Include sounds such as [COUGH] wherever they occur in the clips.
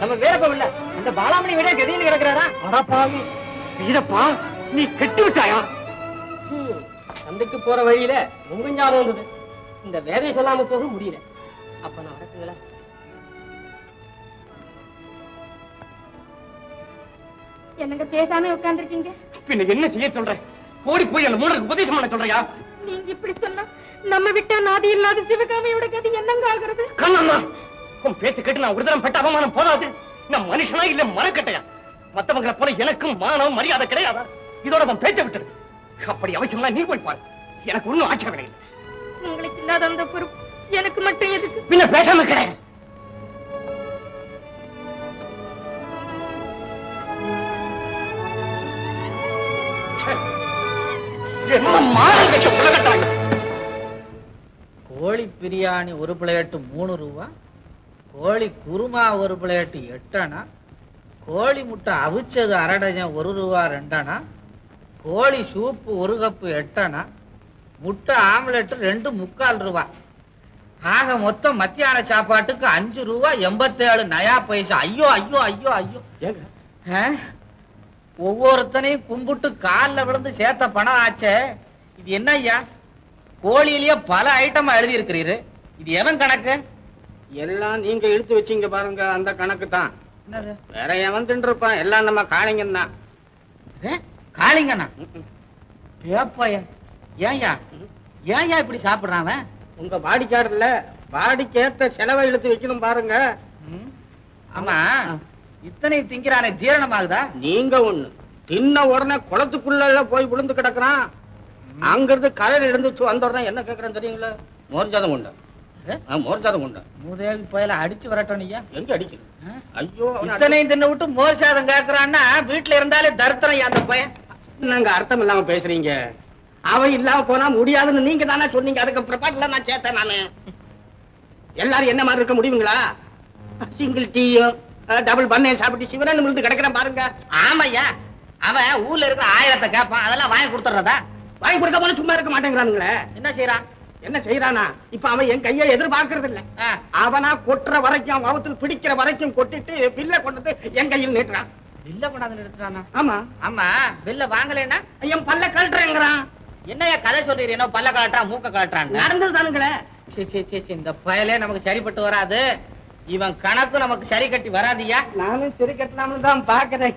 நம்ம வீரப்பம் இல்ல அந்த பாலாமணி விட கதின்னு கிடக்குறாரா? அடப்பாவி வீரப்பா நீ கெட்டு விட்டாயா? சந்தைக்கு போற வழியில உங்க ஞாபகம் வந்தது. இந்த வேதையை சொல்லாம போக முடியல. அப்ப நான் வரட்டுங்களா? என்னங்க பேசாம உட்கார்ந்துருக்கீங்க? பின்ன என்ன செய்ய சொல்றேன் ஓடி போய் அந்த மூடருக்கு உபதேசம் பண்ண சொல்றியா? நீங்க இப்படி சொன்னா நம்ம விட்டா நாதி இல்லாத சிவகாமியோட கதி என்னங்க ஆகுறது? கண்ணம்மா உன் பேச்சு கேட்டு நான் ஒரு தரம் பெற்ற அவமானம் போதாது. நான் மனுஷனா இல்ல மரக்கட்டையா? மத்தவங்களை போல எனக்கும் மானம் மரியாதை கிடையாதா? இதோட அவன் பேச்ச விட்டுரு அப்படி அவசியம்னா நீ போய் பாரு. எனக்கு ஒண்ணும் ஆட்சேபனை இல்லை. உங்களுக்கு இல்லாத அந்த பொறுப்பு எனக்கு மட்டும் எதுக்கு? பின்ன பேசாம கிடையாது கோழி பிரியாணி ஒரு பிளேட்டு மூணு ரூபா கோழி குருமா ஒரு பிளேட்டு எட்டணா கோழி முட்டை அவிச்சது அரை டஜன் ஒரு ரூபா ரெண்டணா கோழி சூப்பு ஒரு கப்பு எட்டணா முட்டை ஆம்லெட் ரெண்டு முக்கால் ரூபா. ஆக மொத்தம் மத்தியான சாப்பாட்டுக்கு அஞ்சு ரூபா எண்பத்தேழு நயா பைசா. ஐயோ ஐயோ ஐயோ ஐயோ? ஒவ்வொருத்தனையும் கும்பிட்டு கால்ல விழுந்து சேர்த்த பணம் ஆச்சே. இது என்ன ஐயா கோழியிலேயே பல ஐட்டமா எழுதி இருக்கிறீரு இது எவன் கணக்கு? எல்லாம் நீங்க இழுத்து வச்சீங்க பாருங்க அந்த கணக்கு தான் வேற எவன் தின்றுப்பான் எல்லாம் நம்ம காளிங்கன் தான். காளிங்கண்ணா? ஏப்பாய ஏன்யா? ஏன்யா இப்படி சாப்பிடுறான் அவன்? உங்க வாடிக்காரர்ல வாடிக்கேத்த செலவை இழுத்து வைக்கணும் பாருங்க? ஆமா. இத்தனை திங்கிறானே ஜீரணமாகுதா நீங்க ஒண்ணு தின்ன உடனே குளத்துக்குள்ள போய் விழுந்து கிடக்குறான். அங்கிருந்து கரையில இருந்துச்சு வந்த உடனே என்ன கேக்குறேன் தெரியுங்களா? மோர் ஜாதம் கொண்டா ஏ? மோர் ஜாதம் கொண்டா மூதேவி புயல அடிச்சு வரட்டும் ஐயா. எங்க அடிக்குது? ஐயோ இத்தனையும் தின்னு விட்டு மோர் சாதம் கேக்குறான்னா வீட்டுல இருந்தாலே தருத்தரம் அந்த பையன். என்னங்க அர்த்தம் இல்லாம பேசுறீங்க? அவன் இல்லாம போனா முடியாதுன்னு நீங்க தானே சொன்னீங்க. அதுக்கு ப்ரிப்பாட்ல நான் சேர்த்தேன் நானு. எல்லாரும் என்ன மாதிரி இருக்க முடியுங்களா? சிங்கிள் டீயும் டபுள் பண்ணையும் சாப்பிட்டு சிவரன் விழுந்து கிடக்குறேன் பாருங்க. ஆமாய்யா அவன் ஊர்ல இருக்கிற ஆயிரத்தை கேட்பான் அதெல்லாம் வாங்கி கொடுத்துறதா வாங்கி கொடுக்க போல சும்மா இருக்க மாட்டேங்கிறானுங்களே. என்ன செய்யறான் என்ன செய்யறானா? இப்ப அவன் என் கையை எதிர்பார்க்கறது இல்ல அவனா கொட்டுற வரைக்கும் அவன் அவத்தில் பிடிக்கிற வரைக்கும் கொட்டிட்டு பில்ல கொண்டு வந்து என் கையில் நீட்டுறான். பில்ல கொண்டாந்து நிறுத்துறானா? ஆமா. ஆமா. பில்ல வாங்கலைன்னா? என் பல்ல கழட்டுறேங்கிறான். என்னய்யா கதை சொல்றீங்க பல்ல கலட்டுறான் மூக்க கலட்டுறான் நடந்தது தானுங்களே. சீ சீ சீ இந்த பயலே நமக்கு சரிப்பட்டு வராது. இவன் கணக்கு நமக்கு சரி கட்டி வராதியா? நானும் சிறு கட்டலாம்னு தான் பாக்குறேன்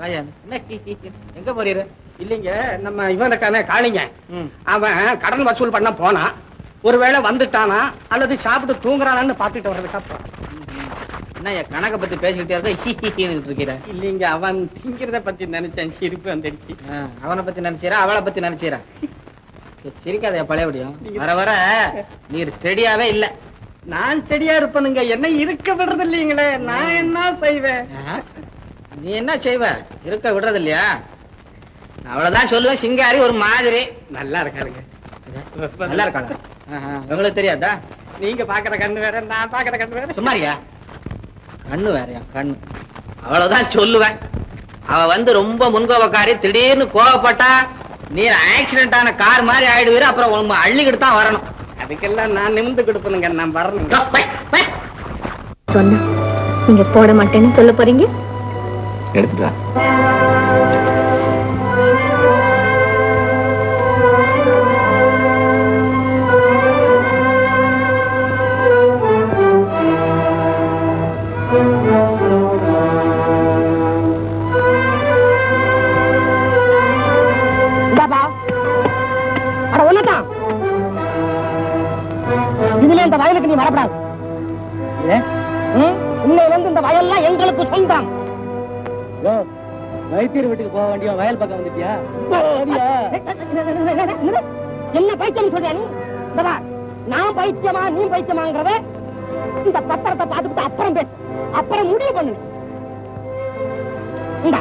[LAUGHS] எங்க போறீரு? இல்லைங்க நம்ம இவனுக்கான காளிங்க. அவன் கடன் வசூல் பண்ண போனான் ஒருவேளை வந்துட்டானா அல்லது சாப்பிட்டு தூங்குறானான்னு பாத்துட்டு வர்றதுக்கு அப்புறம் என்ன கணக்க பத்தி பேசிக்கிட்டே இருக்க இருக்கிற. இல்லைங்க அவன் திங்கிறத பத்தி நினைச்சேன். சிரிப்பு வந்துடுச்சு. அவனை பத்தி நினைச்சீரா அவளை பத்தி நினைச்சீரா? சிரிக்காத பழையபடியும் வர வர நீர் ஸ்டெடியாவே இல்ல. நான் ஸ்டெடியா இருப்பனுங்க. என்ன இருக்க விடுறது இல்லைங்களே நான் என்ன செய்வேன்? நீ என்ன செய்வ? இருக்க விடுறது இல்லையா அவ்வளவுதான் சொல்லுவேன் சிங்காரி ஒரு மாதிரி. நல்லா இருக்காருங்க நல்லா இருக்காளா? ஆஹா, உங்களுக்கு தெரியாதா? நீங்க பாக்குற கண்ணு வேற நான் பாக்குற கண்ணு வேற. சும்மாரியா கண்ணு வேறயா கண்ணு. அவ்வளவுதான் சொல்லுவேன். அவ வந்து ரொம்ப முன்கோபக்காரி. திடீர்னு கோவப்பட்டா நீர் ஆக்சிடென்ட் ஆன கார் மாதிரி ஆயிடுவீரு அப்புறம் உங்க அள்ளிக்கிட்டு தான் வரணும். அதுக்கெல்லாம் நான் நிமிந்து கொடுப்பனுங்க நான் பை. சொன்ன நீங்க போட மாட்டேன்னு சொல்ல போறீங்க? எடுத்துட்டு போக வேண்டிய வயல் பக்கம் வந்துட்டியா? என்ன பைத்தியம் சொல்றியா நான் பைத்தியமா நீ பைத்தியமாங்கிறத இந்த பத்திரத்தை பார்த்துட்டு அப்புறம் பேசு. அப்புறம் முடிவு பண்ணு. இந்தா.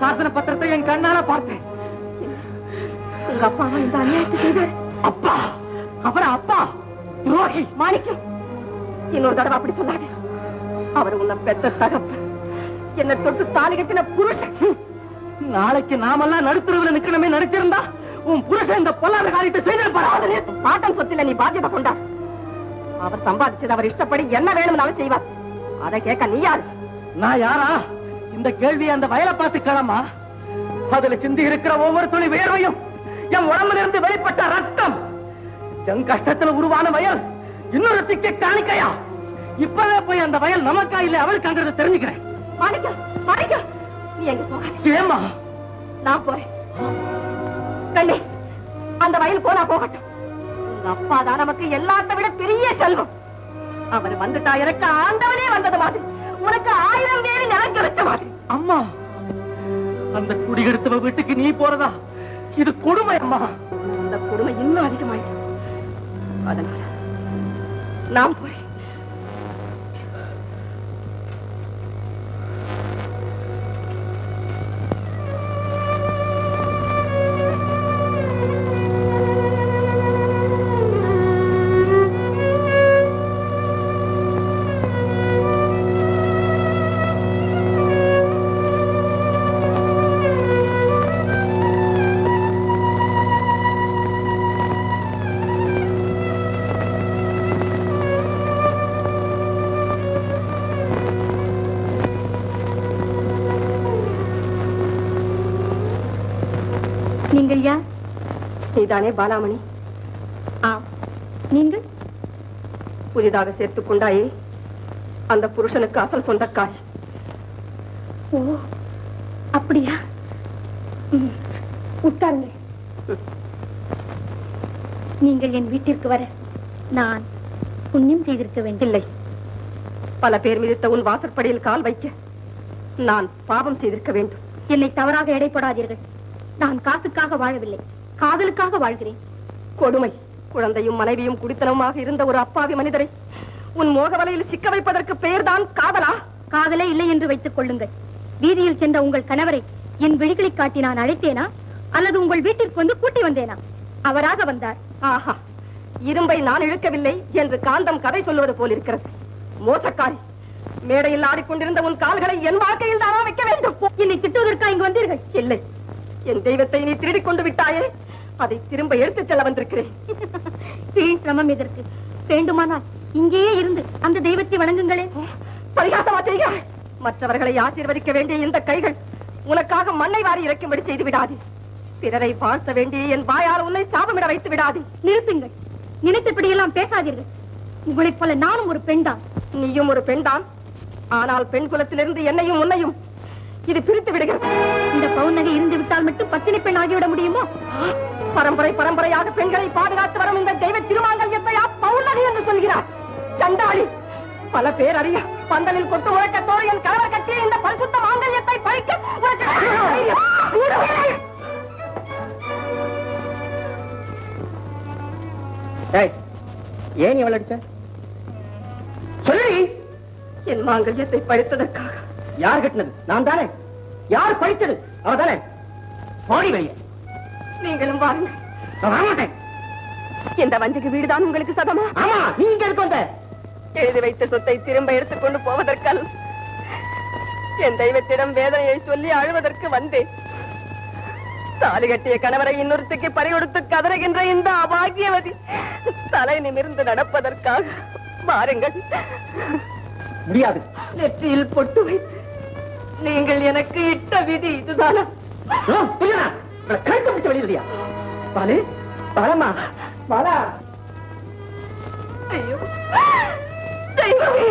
சாசன பத்திரத்தை என் கண்ணால பார்த்தேன். உங்க அப்பா இந்த அநியாயத்தை செய்தார் அப்பா! அப்புறம் அப்பா? துரோகி! மாணிக்கம் இன்னொரு தடவை அப்படி சொல்லாத. அவர் உன்னை பெத்த தகப்ப என்ன தொட்டு தாலி கட்டின புருஷன். நாளைக்கு நாமெல்லாம் நடுத்தருவில் நிக்கணுமே நடிச்சிருந்தா உன் புருஷன் இந்த பொல்லாத காரியத்தை செய்திருப்பாரு? பாட்டம் சொத்துல நீ பாத்தியதை கொண்டா அவர் சம்பாதிச்சது அவர் இஷ்டப்படி என்ன வேணும்னாலும் செய்வார். அதை கேட்க நீ யாரு? நான் யாரா? இந்த கேள்வியை அந்த வயலை பார்த்து கிளமா? அதுல சிந்தி இருக்கிற ஒவ்வொரு துளி வேர்வையும் என் உடம்புல இருந்து வெளிப்பட்ட ரத்தம். என் கஷ்டத்துல உருவான வயல் இன்னொரு திக்க காணிக்கையா? இப்பவே போய் அந்த வயல் நமக்கா இல்ல தெரிஞ்சுக்கிறேன். நீ எங்க போகாத. ஏமா நான் போறேன். அந்த வயல் போனா போகட்டும். உங்க அப்பா தான் நமக்கு எல்லாத்த விட பெரிய செல்வம். அவர் வந்துட்டா எனக்கு ஆண்டவனே வந்தது மாதிரி. உனக்கு ஆயிரம் வேலி நிலம் கிடைச்ச மாதிரி அம்மா அந்த குடிகெடுத்தவ வீட்டுக்கு நீ போறதா? இது கொடுமை அம்மா. அந்த கொடுமை இன்னும் அதிகமாயிட்டு. அதனால நான் போய் நீங்கள் யார்? நீதானே பாலாமணி. ஆம். நீங்கள்? புதிதாக சேர்த்துக் கொண்டாயே அந்த புருஷனுக்கு அசல் சொந்தக்காரி. ஓ அப்படியா? உட்காருங்க. நீங்கள் என் வீட்டிற்கு வர நான் புண்ணியம் செய்திருக்க வேண்டும். இல்லை. பல பேர் மிதித்த உன் வாசற்படியில் கால் வைக்க நான் பாவம் செய்திருக்க வேண்டும். என்னை தவறாக எடை போடாதீர்கள் நான் காசுக்காக வாழவில்லை. காதலுக்காக வாழ்கிறேன். கொடுமை. குழந்தையும் மனைவியும் குடித்தனமாக இருந்த ஒரு அப்பாவி மனிதரை உன் மோகவலையில் சிக்க வைப்பதற்கு பெயர்தான் காதலா? காதலே இல்லை என்று வைத்துக் கொள்ளுங்கள். வீதியில் சென்ற உங்கள் கணவரை என் விழிகளை காட்டி நான் அழைத்தேனா? அல்லது உங்கள் வீட்டிற்கு வந்து கூட்டி வந்தேனா? அவராக வந்தார். ஆஹா. இரும்பை நான் இழுக்கவில்லை என்று காந்தம் கதை சொல்லுவது போல் இருக்கிறது. மோசக்காரி. மேடையில் ஆடிக்கொண்டிருந்த உன் கால்களை என் வாழ்க்கையில் தானா வைக்க வேண்டும். என்னை திட்டுவதற்கா இங்கு வந்தீர்கள்? இல்லை. என் தெய்வத்தை நீ திருடிக் கொண்டு விட்டாயே. அதை திரும்ப எடுத்துச் செல்ல வந்திருக்கிறேன். வீண் சிரமம் எதற்கு? வேண்டுமானால் இங்கேயே இருந்து அந்த தெய்வத்தை வணங்குங்களேன் பரிகாசமா செய்கிறாய் மற்றவர்களை ஆசீர்வதிக்க வேண்டிய இந்த கைகள் உனக்காக மண்ணை வாரி இறக்கும்படி செய்து விடாதே. பிறரை வாழ்த்த வேண்டிய என் வாயால் உன்னை சாபமிட வைத்து விடாதே. நிறுத்துங்கள். நினைத்தபடியெல்லாம் பேசாதீர்கள். உங்களைப் போல நானும் ஒரு பெண்தான். நீயும் ஒரு பெண்தான். ஆனால் பெண் குலத்திலிருந்து என்னையும் உன்னையும் இது பிரித்து விடுகிறது. இந்த பவுநகை இருந்து விட்டால் மட்டும் பத்தினி பெண் ஆகிவிட முடியுமோ? பரம்பரை பரம்பரையாக பெண்களை பாதுகாத்து வரும் இந்த தெய்வ திருமாங்கல்யத்தையா பௌர்ணகி என்று சொல்கிறார்? சண்டாளி பல பேர் அறிய பந்தலில் கொட்டு முழக்கத்தோடு என் கணவர் கட்டிய இந்த பரிசுத்த மாங்கல்யத்தை பறிக்க. ஏன் இவள் அடிச்ச? சொல்லி. என் மாங்கல்யத்தை பறித்ததற்காக யார் கட்டினது? நான் தானே? யார் படித்தது? அவ தானே பாடி வெளியே. நீங்களும் வரமாட்டேன் இந்த வஞ்சக வீடுதான் உங்களுக்கு சதமா ஆமா நீங்க வந்த? எழுதி வைத்த சொத்தை திரும்ப எடுத்துக்கொண்டு போவதற்கல். என் தெய்வத்திடம் வேதனையை சொல்லி அழுவதற்கு வந்தேன். தாலி கட்டிய கணவரை இன்னொருத்திக்கு பறிகொடுத்து கதறுகின்ற இந்த அபாகியவதி தலை நிமிர்ந்து நடப்பதற்காக. வாருங்கள். முடியாது. நெற்றியில் பொட்டு வைத்து நீங்கள் எனக்கு இட்ட விதி இதுதானா? கழுத்து பிடிச்ச வெளியிலையா பாலு பாலம்மா பாலா. ஐயோ தெய்வமே.